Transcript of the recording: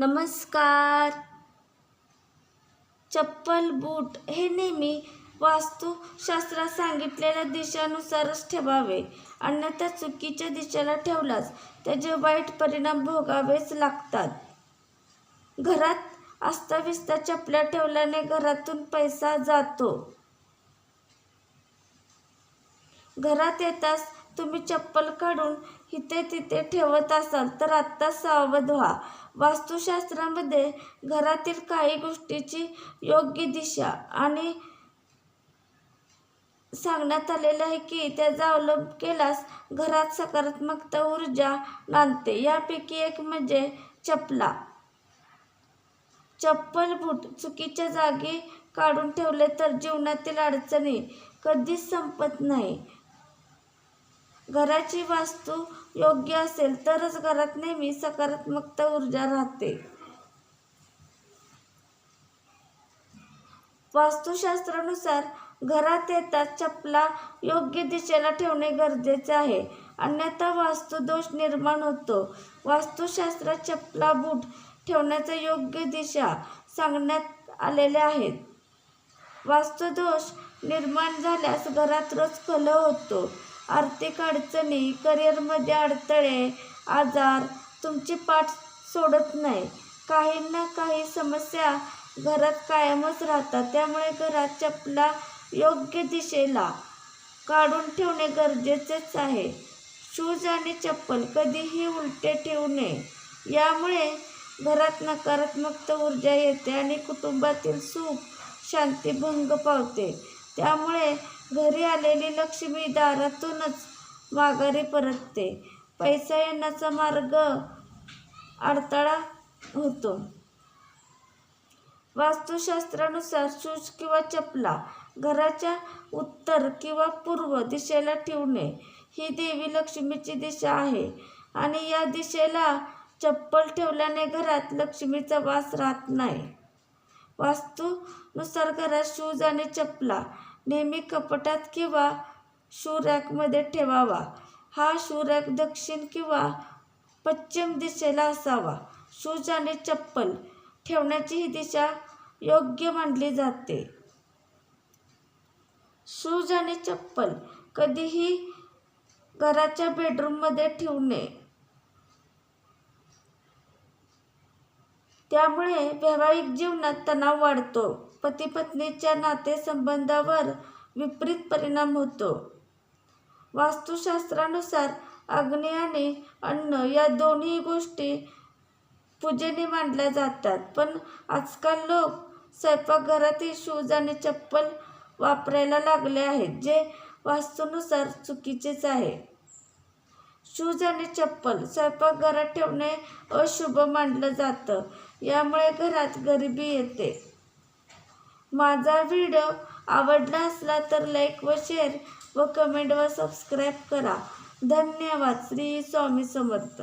नमस्कार. चप्पल बूट हे नेहमी वास्तुशास्त्रात सांगितलेल्या दिशानुसारच ठेवावे. अन्यथा चुकीच्या दिशेला ठेवल्यास त्याचे वाईट परिणाम भोगावेच लागतात. घरात अस्ताव्यस्त चपल्या ठेवल्याने घरातून पैसा जातो. घरात येताच तुम्ही चप्पल काढून इथे तिथे ठेवत असाल तर आत्ता सावध व्हा. वास्तुशास्त्रामध्ये घरातील काही गोष्टीची योग्य दिशा आणि सांगण्यात आलेले आहे की त्याचा अवलंब केल्यास घरात सकारात्मकता ऊर्जा नांदते. यापैकी एक म्हणजे चपला. चप्पल बूट चुकीच्या जागी काढून ठेवले तर जीवनातील अडचणी कधीच संपत नाही. घराची वास्तू योग्य असेल तरच घरात नेहमी सकारात्मकता ऊर्जा राहते. वास्तुशास्त्रानुसार घरात येतात चपला योग्य दिशेला ठेवणे गरजेचे आहे. अन्यथा वास्तुदोष निर्माण होतो. वास्तुशास्त्रात चपला बूट ठेवण्याच्या योग्य दिशा सांगण्यात आलेल्या आहेत. वास्तुदोष निर्माण झाल्यास घरात रोज कलह होतो. आर्थिक अडचणी करिअरमध्ये अडथळे आजार तुमची पाठ सोडत नाही. काही ना काही समस्या घरात कायमच राहतात. त्यामुळे घरात चपला योग्य दिशेला काढून ठेवणे गरजेचेच आहे. शूज आणि चप्पल कधीही उलटे ठेवू नये. यामुळे घरात नकारात्मक ऊर्जा येते आणि कुटुंबातील सुख शांती भंग पावते. त्यामुळे घरी आलेली लक्ष्मी दारातूनच माघारी परतते. पैसा येण्याचा मार्ग अडथळा होतो. वास्तुशास्त्रानुसार शूज किंवा चपला घराच्या उत्तर किंवा पूर्व दिशेला ठेवणे ही देवी लक्ष्मीची दिशा आहे आणि या दिशेला चप्पल ठेवल्याने घरात लक्ष्मीचा वास राहत नाही. वास्तूनुसार घरात शूज आणि चपला नेहमी कपाटात किंवा शू रॅकमध्ये ठेवावा. हा शू रॅक दक्षिण किंवा पश्चिम दिशेला असावा. शूज आणि चप्पल ठेवण्याची ही दिशा योग्य मानली जाते. शूज आणि चप्पल कधीही घराच्या बेडरूममध्ये ठेवू नये त्यामुळे व्यावहारिक जीवनात तणाव वाढतो. पती पत्नीच्या नातेसंबंधावर विपरीत परिणाम होतो. वास्तुशास्त्रानुसार अग्नी आणि अन्न या दोन्ही गोष्टी पूजेने मानल्या जातात. पण आजकाल लोक स्वयंपाकघरातील शूज आणि चप्पल वापरायला लागले आहेत जे वास्तूनुसार चुकीचेच आहे. शूज आणि चप्पल स्वयंपाकघरात ठेवणे अशुभ मानलं जातं. यामुळे घरात गरिबी येते. माझा व्हिडिओ आवडला असला तर लाईक व शेअर व कमेंट व सबस्क्राईब करा. धन्यवाद. श्री स्वामी समर्थ.